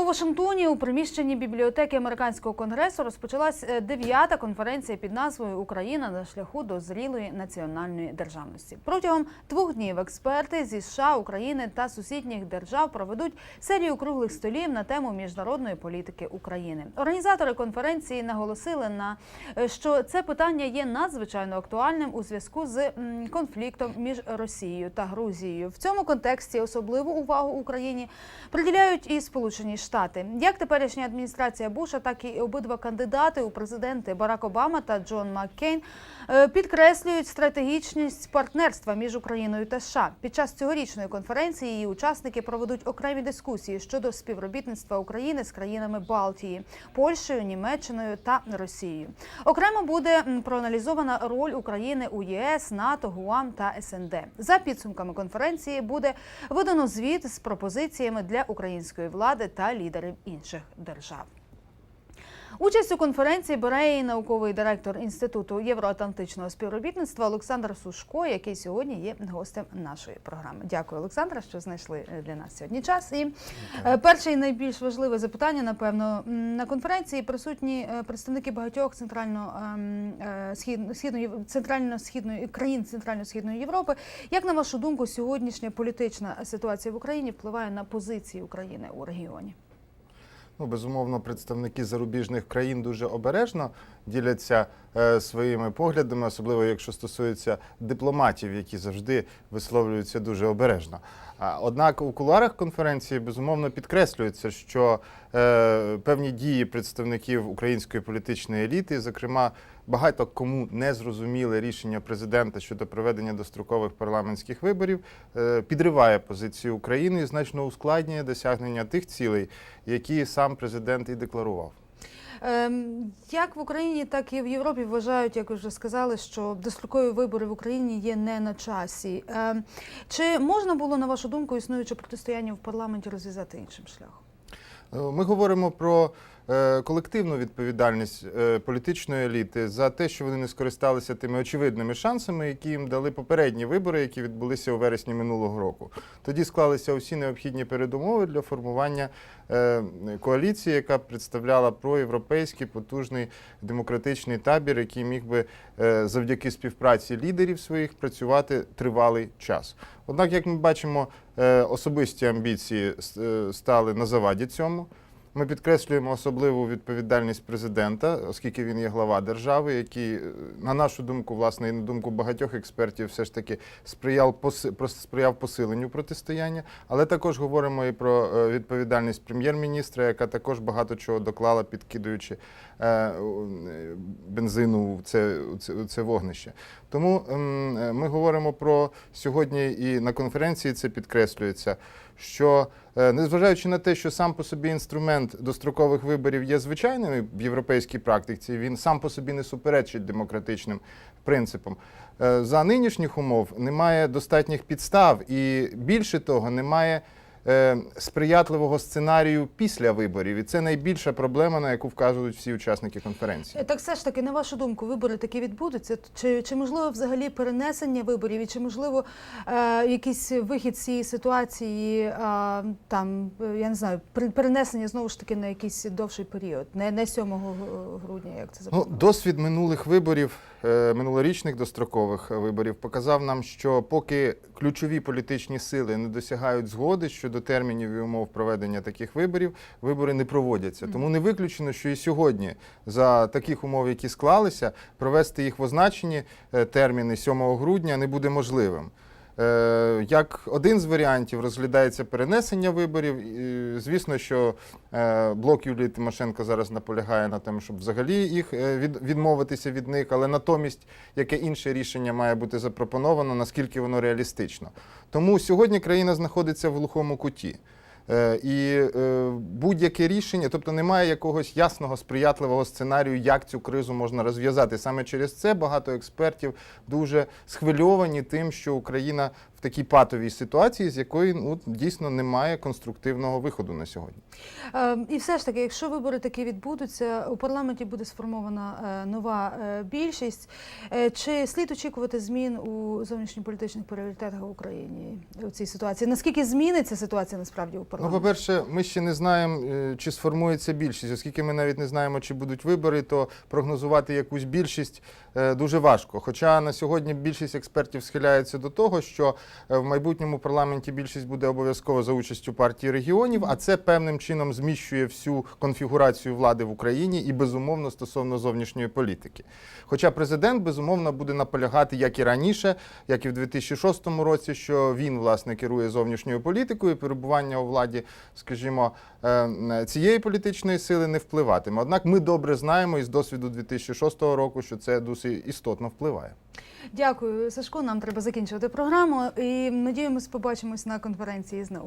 У Вашингтоні у приміщенні бібліотеки американського конгресу розпочалась е, дев'ята конференція під назвою Україна на шляху до зрілої національної державності. Протягом двох днів експерти зі США, України та сусідніх держав проведуть серію круглих столів на тему міжнародної політики України. Організатори конференції наголосили на е, що це питання є надзвичайно актуальним у зв'язку з конфліктом між Росією та Грузією. В цьому контексті особливу увагу Україні приділяють і Сполучені Штати. Як теперішня адміністрація Буша, так і обидва кандидати у президенти Барак Обама та Джон Маккейн е, підкреслюють стратегічність партнерства між Україною та США. Під час цьогорічної конференції її учасники проведуть окремі дискусії щодо співробітництва України з країнами Балтії, Польщею, Німеччиною та Росією. Окремо буде проаналізована роль України у ЄС, НАТО, ГУАМ та СНД. За підсумками конференції буде видано звіт з пропозиціями для української влади та лідерів інших держав. Участь у конференції бере і науковий директор інституту євроатлантичного співробітництва Олександр Сушко, який сьогодні є гостем нашої програми. Дякую, Олександра, що знайшли е, для нас сьогодні час. І е, перше і найбільш важливе запитання, напевно, на конференції присутні е, представники багатьох центрально ем, східної центрально-східної країн центрально-східної Європи. Як на вашу думку, сьогоднішня політична ситуація в Україні впливає на позиції України у регіоні? Ну, безумовно, представники зарубіжних країн дуже обережно діляться е, своїми поглядами, особливо якщо стосується дипломатів, які завжди висловлюються дуже обережно. Однак у кулуарах конференції безумовно підкреслюється, що е, певні дії представників української політичної еліти, зокрема, багато кому не зрозуміле рішення президента щодо проведення дострокових парламентських виборів, е, підриває позицію України і значно ускладнює досягнення тих цілей, які сам президент і декларував. Ем, Як в Україні, так і в Європі вважають, як ви вже сказали, що дострокові вибори в Україні є не на часі. Ем, Чи можна було, на вашу думку, існуюче протистояння в парламенті розв'язати іншим шляхом? Е, Ми говоримо про колективну відповідальність е, політичної еліти за те, що вони не скористалися тими очевидними шансами, які їм дали попередні вибори, які відбулися у вересні минулого року. Тоді склалися усі необхідні передумови для формування е, коаліції, яка представляла проєвропейський потужний демократичний табір, який міг би е, завдяки співпраці лідерів своїх працювати тривалий час. Однак, як ми бачимо, е, особисті амбіції е, стали на заваді цьому. Ми підкреслюємо особливу відповідальність президента, оскільки він є глава держави, який, е, на нашу думку, власне, і на думку багатьох експертів, все ж таки сприяв сприяв посиленню протистояння. Але також говоримо і про е, відповідальність прем'єр-міністра, яка також багато чого доклала, підкидуючи е, бензину в це, у це, вогнище. Тому ем, ми говоримо про сьогодні і на конференції це підкреслюється, що е, незважаючи на те, що сам по собі інструмент дострокових виборів є звичайним в європейській практиці, він сам по собі не суперечить демократичним принципам. е, За нинішніх умов немає достатніх підстав, і більше того, немає сприятливого сценарію після виборів. І це найбільша проблема, на яку вказують всі учасники конференції. Е, Так все ж таки, на вашу думку, вибори таки відбудуться? Чи, чи можливо взагалі перенесення виборів, і чи можливо е, якийсь вихід з цієї ситуації, е, там, е, я не знаю, перенесення знову ж таки на якийсь довший період, не, не 7 грудня, як це Ну, досвід минулих виборів, е, минулорічних дострокових виборів, показав нам, що поки ключові політичні сили не досягають згоди щодо термінів і умов проведення таких виборів, вибори не проводяться. Тому не виключено, що і сьогодні, за таких умов, які склалися, провести їх в означені е, терміни 7 грудня не буде можливим. Е, Як один з варіантів розглядається перенесення виборів. Звісно, що е, блок Юлії Тимошенко зараз наполягає на тому, щоб взагалі їх е, відмовитися від них, але натомість яке інше рішення має бути запропоновано, наскільки воно реалістично. Тому сьогодні країна знаходиться в глухому куті. Е, І е, будь-яке рішення, тобто немає якогось ясного сприятливого сценарію, як цю кризу можна розв'язати. Саме через це багато експертів дуже схвильовані тим, що Україна в такій патовій ситуації, з якої ну, дійсно немає конструктивного виходу на сьогодні. Е, І все ж таки, якщо вибори такі відбудуться, у парламенті буде сформована е, нова е, більшість. Е, Чи слід очікувати змін у зовнішньополітичних пріоритетах в Україні у цій ситуації? Наскільки зміниться ситуація насправді у Ну, по-перше, ми ще не знаємо, чи сформується більшість, оскільки ми навіть не знаємо, чи будуть вибори, то прогнозувати якусь більшість е, дуже важко. Хоча на сьогодні більшість експертів схиляється до того, що в майбутньому парламенті більшість буде обов'язково за участю партії регіонів, а це певним чином зміщує всю конфігурацію влади в Україні і безумовно стосовно зовнішньої політики. Хоча президент безумовно буде наполягати, як і раніше, як і в 2006 році, що він власне керує зовнішньою політикою, перебування у владі, скажімо, е, цієї політичної сили не впливатиме. Однак ми добре знаємо із досвіду 2006 року, що це досить істотно впливає. Дякую, Сашко. Нам треба закінчувати програму. І надіємось, побачимось на конференції знову.